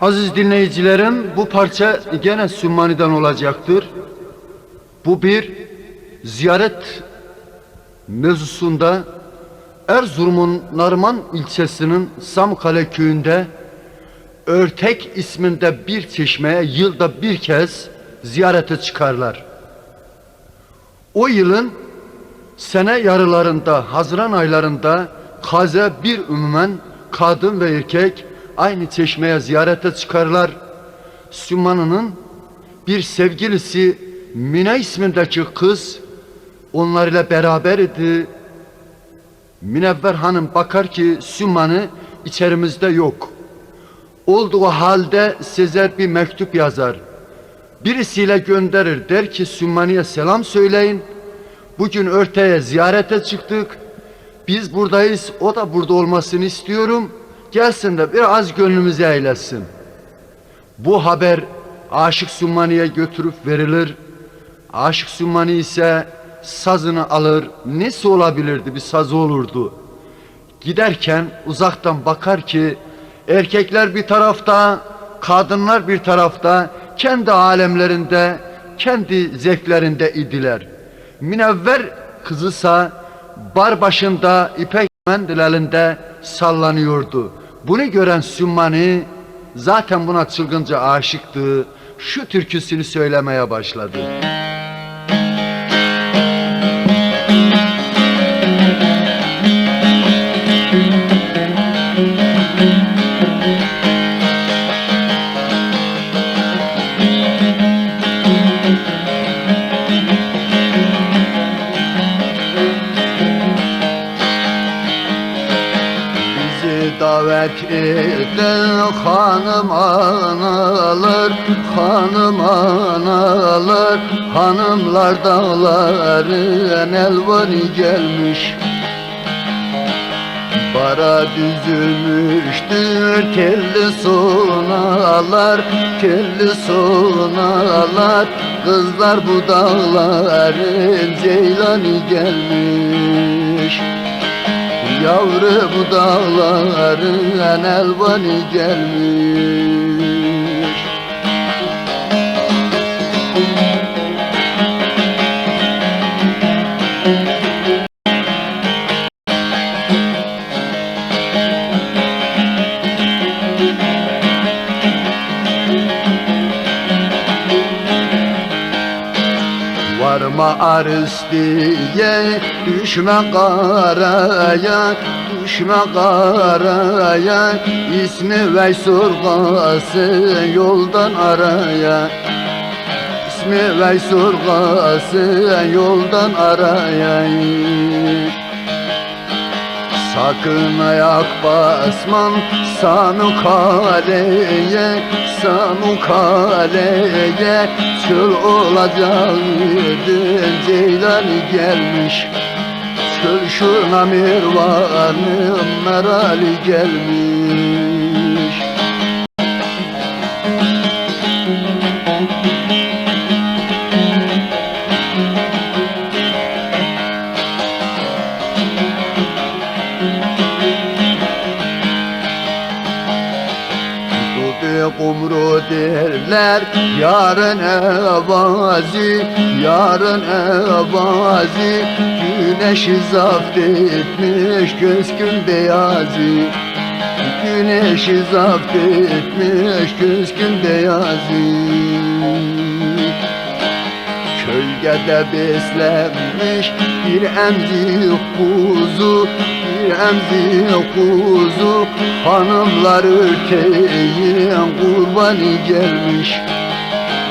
Aziz dinleyicilerim bu parça gene Sümmani'den olacaktır. Bu bir ziyaret mevzusunda Erzurum'un Narman ilçesinin Samkale köyünde Örtek isminde bir çeşmeye yılda bir kez ziyarete çıkarlar. O yılın sene yarılarında, Haziran aylarında kaze bir ümmen kadın ve erkek aynı çeşmeye ziyarete çıkarlar. Sümmanı'nın bir sevgilisi Mine ismindeki kız onlarla beraber idi. Münevver Hanım bakar ki Sümmanı içerimizde yok. Olduğu halde Sezer bir mektup yazar. Birisiyle gönderir der ki Sümmani'ye selam söyleyin. Bugün örteye ziyarete çıktık. Biz buradayız. O da burada olmasını istiyorum. Gelsin de biraz gönlümüzü eylesin. Bu haber Aşık Sümmani'ye götürüp verilir. Aşık Sümmani ise sazını alır. Nesi olabilirdi bir sazı olurdu. Giderken uzaktan bakar ki erkekler bir tarafta, kadınlar bir tarafta kendi alemlerinde, kendi zevklerinde idiler. Münevver kızısa bar başında ipek mendil sallanıyordu. Bunu gören Sümmani zaten buna çılgınca aşıktı. Şu türküsünü söylemeye başladı. Eden hanım analar, hanım analar, hanımlar dağların elvanı gelmiş. Bara düzülmüştür telli sonalar, telli sonalar, kızlar bu dağların ceylanı gelmiş. Yavru bu dağların elvanı gelmiş Varma arız diye düşme karaya Düşme karaya. İsmi ve surgası yoldan araya. İsmi ve surgası yoldan araya Sakın ayak basman Sanu kaleye Sanu kaleye. Çöl olacaktı Ceylan gelmiş. Çöl şuna mirvanım Merali gelmiş derler yarın evazi yarın evazi güneşi zapt etmiş gözkün beyazı güneşi zapt etmiş gözkün beyazı Kölgede beslenmiş bir emzik kuzu Bir emzik kuzu. Hanımlar ürkeyin kurbanı gelmiş.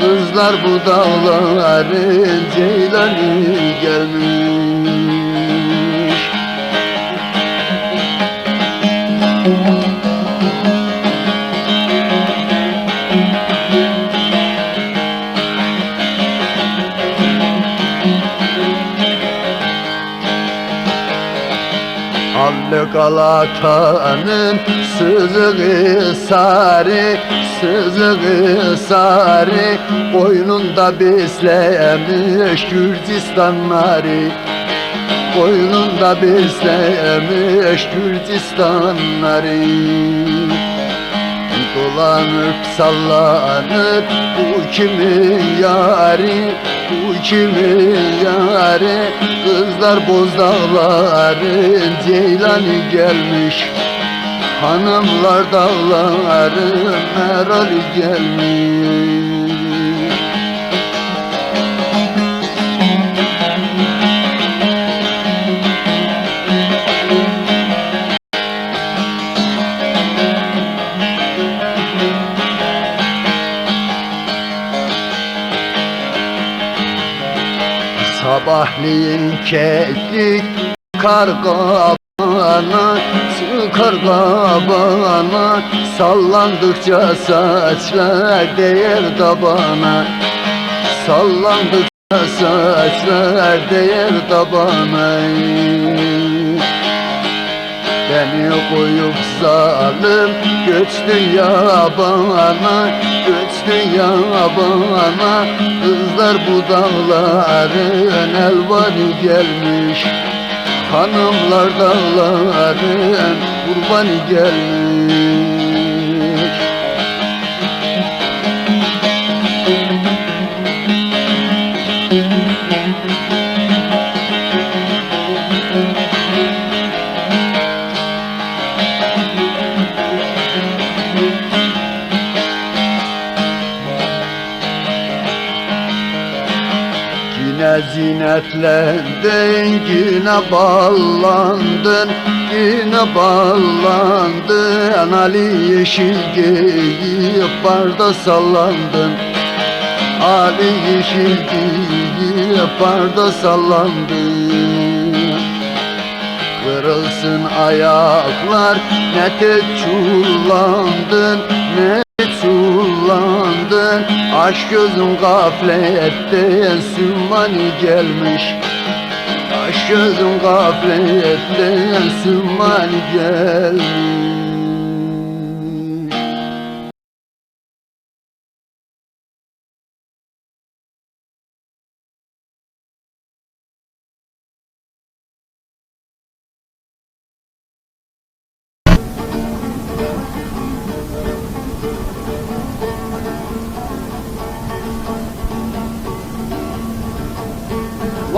Kızlar bu dağların ceylanı gelmiş Galata'nın sızığı sarı Sızığı sarı. Boynunda beslemiş Gürcistan narı. Koynunda beslemiş Gürcistanları Dolanıp sallanıp bu kimin yari? Bu kimin yari? Kızlar bozdağların Ceylanı gelmiş. Hanımlar dağların Merali gelmiş Sabahleyin keklik karga bana Karga bana Sallandıkça saçlar değer tabana. Sallandıkça saçlar değer tabana Beni koyup zalim göçtün yabana Göçtün yabana Kızlar bu dağların elvanı gelmiş? Hanımlar dağların kurbanı gelmiş zinetlendin, yine ballandın Yine ballandın. Ali yeşil giyip barda sallandın. Ali yeşil giyip barda sallandın. Kırılsın ayaklar ne çullandın ne çullandın Aşk gözün gafletten sümmani gelmiş. Aşk gözün gafletten sümmani gelmiş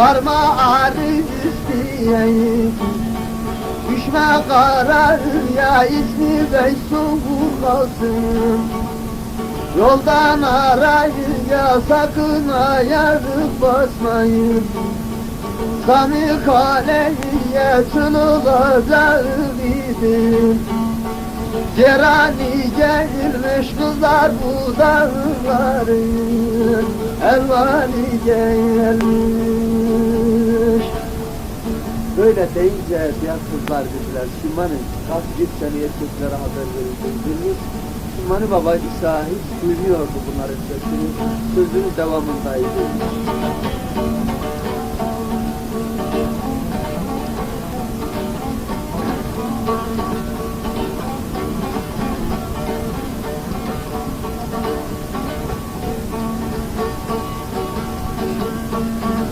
Varma arı isteyeyim. Düşme kararıya ismi bey soğuk kalsın Yoldan arayıya sakın ayarı basmayın. Sami kaleye çınılacak bizim. Cerani gelmiş kızlar bu dağların. Elvani gelmiş Böyle deyince diğer kızlar dediler Şiman'ı kalk git seni erkeklere haber verin Şiman'ı baba İsa hiç duymuyordu bunların sesini Sözünün devamındaydı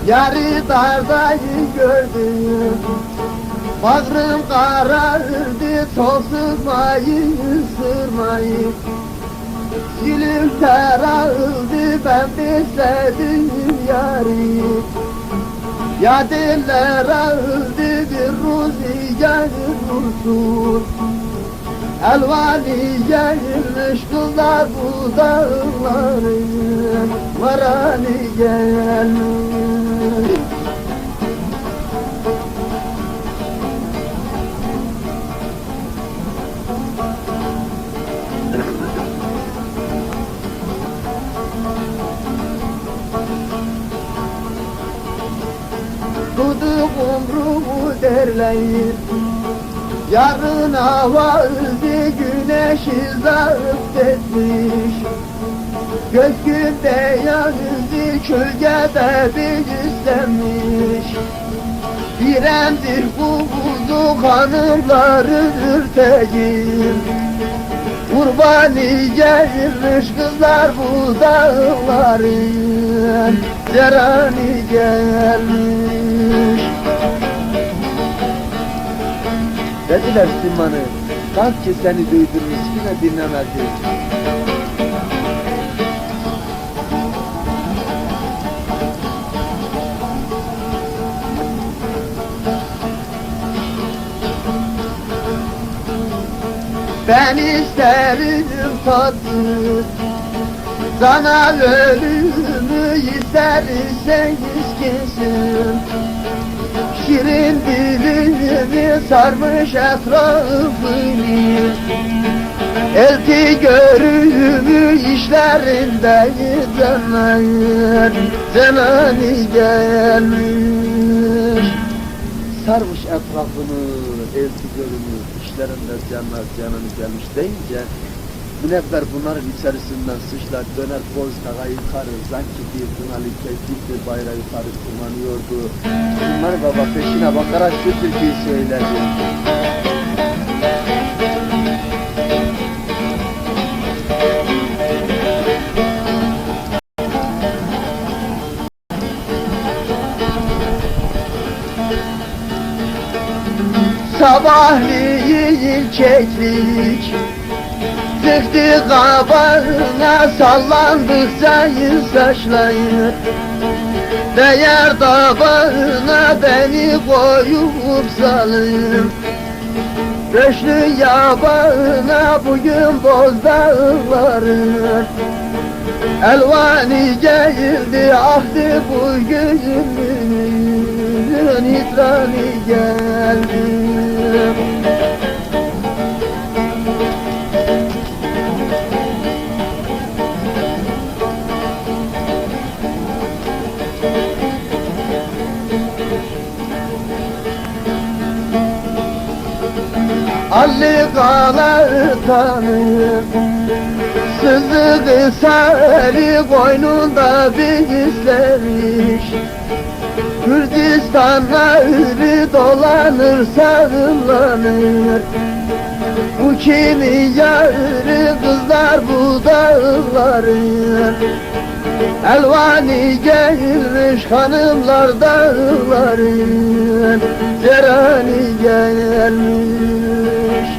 Yarı dardayı gördüm. Bağrım karardı Sonsuzmayı ısırmayı Dilim sarıldı Ben besledim yarı. Ya diller ağıldı Bir ruzi gelir vursun Elvani gelmiş kızlar bu dağların Varani gelmiş Tutup umrumu derleyip Yarın hava ızdı güneşi zarıp etmiş Gökyüzünde yazdı kölgede bir istemiş İremdir bu buzu hanımların ürteğim Kurbani gelmiş kızlar bu dağların Cerani gelmiş. Dediler Siman'ı kalk ki seni duydurmuş yine dinlemedi. Ben isterim tatlı Sana ölümü isterseniz kesin Şirin dilimi sarmış etrafını Elti görümü işlerinde zaman Zamanı gelmiş Sarmış etrafını elti görünür işlerinde canlar canını gelmiş deyince Münevver bunların içerisinden sıçlar döner Bozkır'a yukarı Sanki bir kınalı keklik bir bayrağı yukarı tırmanıyordu Bunlar baba peşine bakarak şu türküyü söyledi. Sabahleyin keklik. Sıktı kabağına sallandıkça saçlayır Değer tabağına beni koyup salır Döşlü yabağına bugün boz dağları. Elvani geldi ahdi bugün Nitrani geldi Ali kalar tanır Sızı sarı koynunda bizlemiş Kürdistanları dolanır sarılanır Bu kimi yarı kızlar bu dağların Elvani gelmiş hanımlar dağların Cerani gelmiş